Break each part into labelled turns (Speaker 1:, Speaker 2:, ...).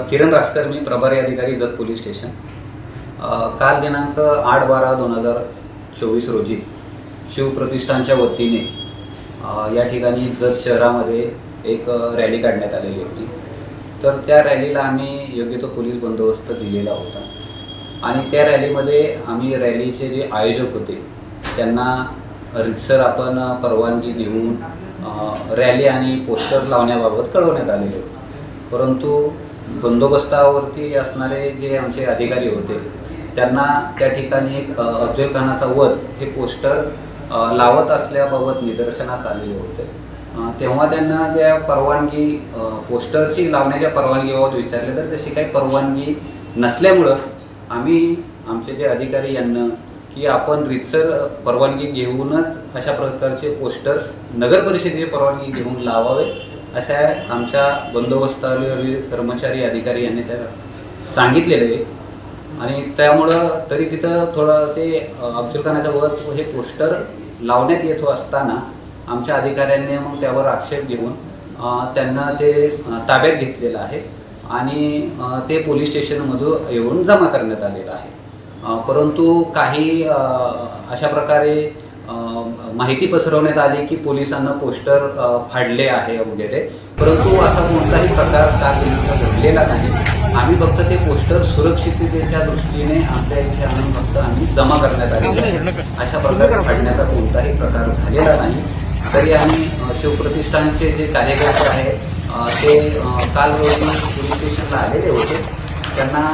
Speaker 1: किरण रासकर मी प्रभारी अधिकारी Jat police station. काल दिनांक आठ बारा दोन हजार चोवीस रोजी शिवप्रतिष्ठानच्या वतीने या ठिकाणी जत शहरामध्ये एक रॅली काढण्यात आलेली होती. तर त्या रॅलीला आम्ही योग्य तो पोलीस बंदोबस्त दिलेला होता. आणि त्या रॅलीमध्ये आम्ही रॅलीचे जे आयोजक होते त्यांना रितसर आपण परवानगी देऊन रॅली आणि पोस्टर लावण्याबाबत कळवण्यात आलेले होते. परंतु बंदोबस्तावरती असणारे जे आमचे अधिकारी होते त्यांना त्या ठिकाणी एक अफजल खानाचा वध हे पोस्टर लावत असल्याबाबत निदर्शनास आलेले होते. तेव्हा त्यांना त्या परवानगी पोस्टरची लावण्याच्या परवानगीबाबत विचारले तर तशी काही परवानगी नसल्यामुळं आम्ही आमचे जे अधिकारी यांना की आपण रितसर परवानगी घेऊनच अशा प्रकारचे पोस्टर्स नगर परिषदेची परवानगी घेऊन लावावे अशा आमच्या बंदोबस्तावरील कर्मचारी अधिकारी यांनी त्या सांगितलेलं आहे. आणि त्यामुळं तरी तिथं थोडं ते अ, अफजल खानाच्या वध हे पोस्टर लावण्यात येत असताना आमच्या अधिकाऱ्यांनी मग त्यावर आक्षेप घेऊन त्यांना ते ताब्यात घेतलेलं आहे आणि ते पोलीस स्टेशनमधून येऊन जमा करण्यात आलेलं आहे. परंतु काही अशा प्रकारे माहिती पसरवण्यात आली की पोलिसांना पोस्टर फाडले आहे वगैरे. परंतु असा कोणताही प्रकार काल घडलेला नाही. आम्ही फक्त ते पोस्टर सुरक्षिततेच्या दृष्टीने आमच्या इथे आणून फक्त आम्ही जमा करण्यात आले अशा प्रकारे फाडण्याचा कोणताही प्रकार झालेला नाही. तरी आम्ही शिवप्रतिष्ठानचे जे कार्यकर्ते आहेत ते काल रोजी पोलीस स्टेशनला आलेले होते. त्यांना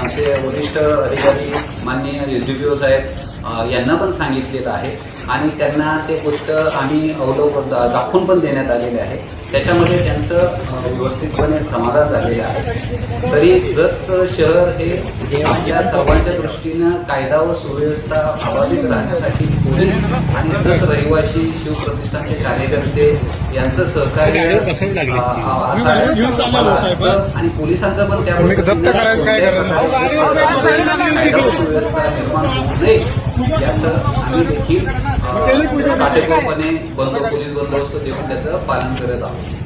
Speaker 1: आमचे वरिष्ठ अधिकारी माननीय एस डी पी ओ साहेब यांना पण सांगितलेलं आहे. आणि त्यांना ते गोष्ट आम्ही अवलोकन दा- दाखवून पण देण्यात आलेले आहे त्याच्यामध्ये त्यांचं व्यवस्थितपणे समाधान झालेलं आहे तरी जत शहर हे आपल्या सर्वांच्या दृष्टीनं कायदा व सुव्यवस्था अबाधित राहण्यासाठी पोलीस आणि जत रहिवासी शिवप्रतिष्ठानचे कार्यकर्ते यांचं सहकार्य असं आणि पोलिसांचं पण त्या कायदा व सुव्यवस्था निर्माण होऊ नये याचं आम्ही देखील काटेकोरपणे बंद पोलीस बंदोबस्त देऊन त्याचं पालन करत आहोत.